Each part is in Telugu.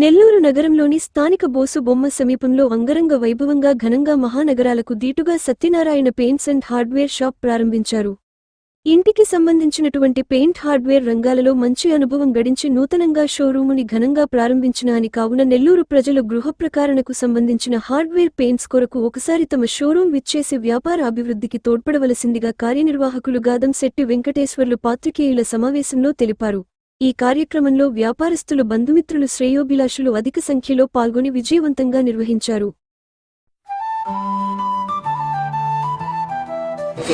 నెల్లూరు నగరంలోని స్థానిక బోసు బొమ్మ సమీపంలో అంగరంగ వైభవంగా ఘనంగా మహానగరాలకు దీటుగా Satyanarayana paints and hardware shop ప్రారంభించారు. ఇంటికి సంబంధించినటువంటి పెయింట్ హార్డ్వేర్ రంగాలలో మంచి అనుభవం గడించి నూతనంగా షోరూముని ఘనంగా ప్రారంభించిన అని కావున నెల్లూరు ప్రజలు గృహప్రకారణకు సంబంధించిన హార్డ్వేర్ పెయింట్స్ కొరకు ఒకసారి తమ షోరూం విచ్చేసి వ్యాపార అభివృద్ధికి తోడ్పడవలసిందిగా కార్యనిర్వాహకులు గాదం శెట్టి వెంకటేశ్వర్లు పాత్రికేయుల సమావేశంలో తెలిపారు. ఈ కార్యక్రమంలో వ్యాపారస్తులు బంధుమిత్రులు శ్రేయోభిలాషులు అధిక సంఖ్యలో పాల్గొని విజయవంతంగా నిర్వహించారు.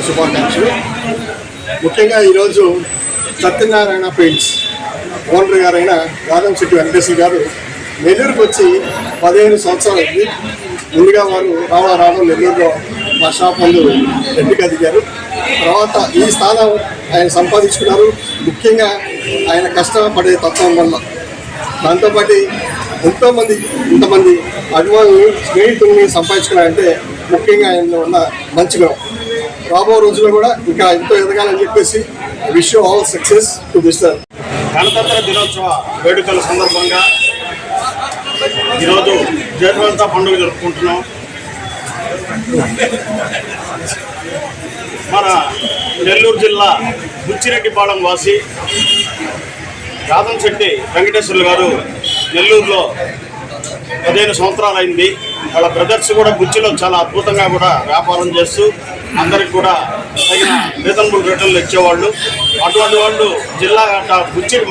శుభాకాంక్షలు. ముఖ్యంగా ఈరోజు సత్యనారాయణ పెయింట్స్ ఓనర్ గారైన రాధం శెట్టి వెంకటేశ్వర గారు నెల్లూరుకు వచ్చి పదిహేను సంవత్సరాలు అయింది. ముందుగా వారు రావా రావడం నెల్లూరులో మా షాప్ ముందు ఎంపిక దిగారు తర్వాత ఈ స్థానం ఆయన సంపాదించుకున్నారు. ముఖ్యంగా ఆయన కష్టపడే తత్వం వల్ల. దాంతోపాటు ఎంతోమంది ఇంతమంది అభిమానులు స్నేహితుల్ని సంపాదించుకున్నారంటే ముఖ్యంగా ఆయనలో ఉన్న మంచి గుణం రాబో రోజుల్లో కూడా ఇంకా ఎంతో ఎదగాలని చెప్పేసి wish all success to mister గణతంత్ర దినోత్సవ వేడుకల సందర్భంగా ఈరోజు జయలలిత పండుగ జరుపుకుంటున్నాం. మన నెల్లూరు జిల్లా బుచ్చిరెడ్డిపాళెం వాసి యాదం శెట్టి వెంకటేశ్వర్లు గారు నెల్లూరులో పదిహేను సంవత్సరాలు అయింది. వాళ్ళ బ్రదర్స్ కూడా బుచ్చిలో చాలా అద్భుతంగా కూడా వ్యాపారం చేస్తూ అందరికి కూడా తగిన రీజనబుల్ రేట్లలో ఇచ్చేవాళ్ళు. అటువంటి వాళ్ళు జిల్లా అట్ట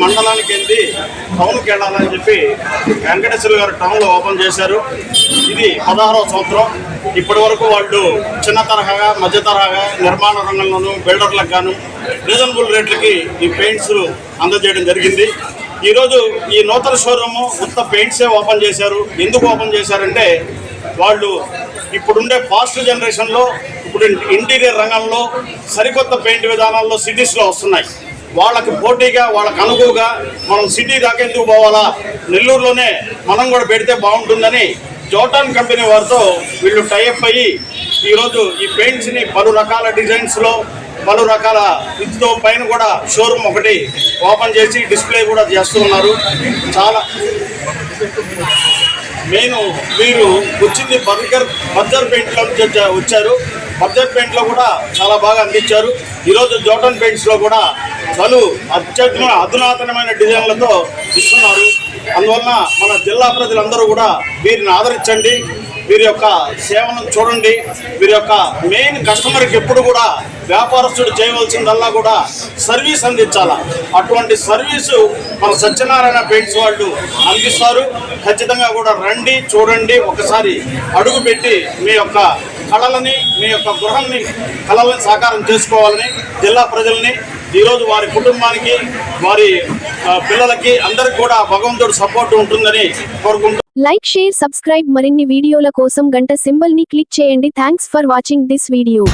మండలానికి వెళ్ళి టౌన్కి వెళ్ళాలని చెప్పి వెంకటేశ్వర గారు టౌన్లో ఓపెన్ చేశారు. ఇది పదహారవ సంవత్సరం. ఇప్పటి వరకు వాళ్ళు చిన్న తరహాగా మధ్య తరహాగా నిర్మాణ రంగంలోనూ బిల్డర్లకు గాను రీజనబుల్ రేట్లకి ఈ పెయింట్స్ అందజేయడం జరిగింది. ఈరోజు ఈ నూతన షోరూము ఉత్త పెయింట్సే ఓపెన్ చేశారు ఎందుకు ఓపెన్ చేశారంటే వాళ్ళు ఇప్పుడుండే ఫాస్ట్ జనరేషన్లో ఇప్పుడు ఇంటీరియర్ రంగంలో సరికొత్త పెయింట్ విధానాల్లో సిటీస్లో వస్తున్నాయి. వాళ్ళకి పోటీగా వాళ్ళకి అనుగుగా మనం సిటీ దాకా ఎందుకు పోవాలా? నెల్లూరులోనే మనం కూడా పెడితే బాగుంటుందని జోటాన్ కంపెనీ వారితో వీళ్ళు టైఅప్ అయ్యి ఈరోజు ఈ పెయింట్స్ని పలు రకాల డిజైన్స్లో పలు రకాల విద్యుతో పైన కూడా షోరూమ్ ఒకటి ఓపెన్ చేసి డిస్ప్లే కూడా చేస్తున్నారు చాలా మెయిన్ వీరు వచ్చింది బర్గర్ బర్జర్ పెయింట్లో వచ్చారు. బర్జర్ పెయింట్లో కూడా చాలా బాగా అందించారు. ఈరోజు జోటన్ పెయింట్స్లో కూడా పలు అత్యధిక అధునాతనమైన డిజైన్లతో ఇస్తున్నారు. అందువలన మన జిల్లా ప్రజలందరూ కూడా వీరిని ఆదరించండి. వీరి యొక్క సేవను చూడండి. వీరి యొక్క మెయిన్ కస్టమర్కి ఎప్పుడు కూడా వ్యాపారస్తుడు చేయవలసిందల్లా కూడా సర్వీస్ అందించాలా? అటువంటి సర్వీసు మన సత్యనారాయణ పెయింట్స్ వాళ్ళు అందిస్తారు. ఖచ్చితంగా కూడా రండి చూడండి ఒకసారి అడుగు పెట్టి మీ యొక్క కళలని మీ యొక్క గృహాన్ని కళలను సాకారం చేసుకోవాలని జిల్లా ప్రజల్ని ఈరోజు వారి కుటుంబానికి వారి పిల్లలకి అందరికి కూడా భగవంతుడు సపోర్ట్ ఉంటుందని కోరుకుంటున్నాను. లైక్ షేర్ సబ్స్క్రైబ్ మరిన్ని వీడియోల కోసం గంట సింబల్ని క్లిక్ చేయండి. Thanks for watching this video.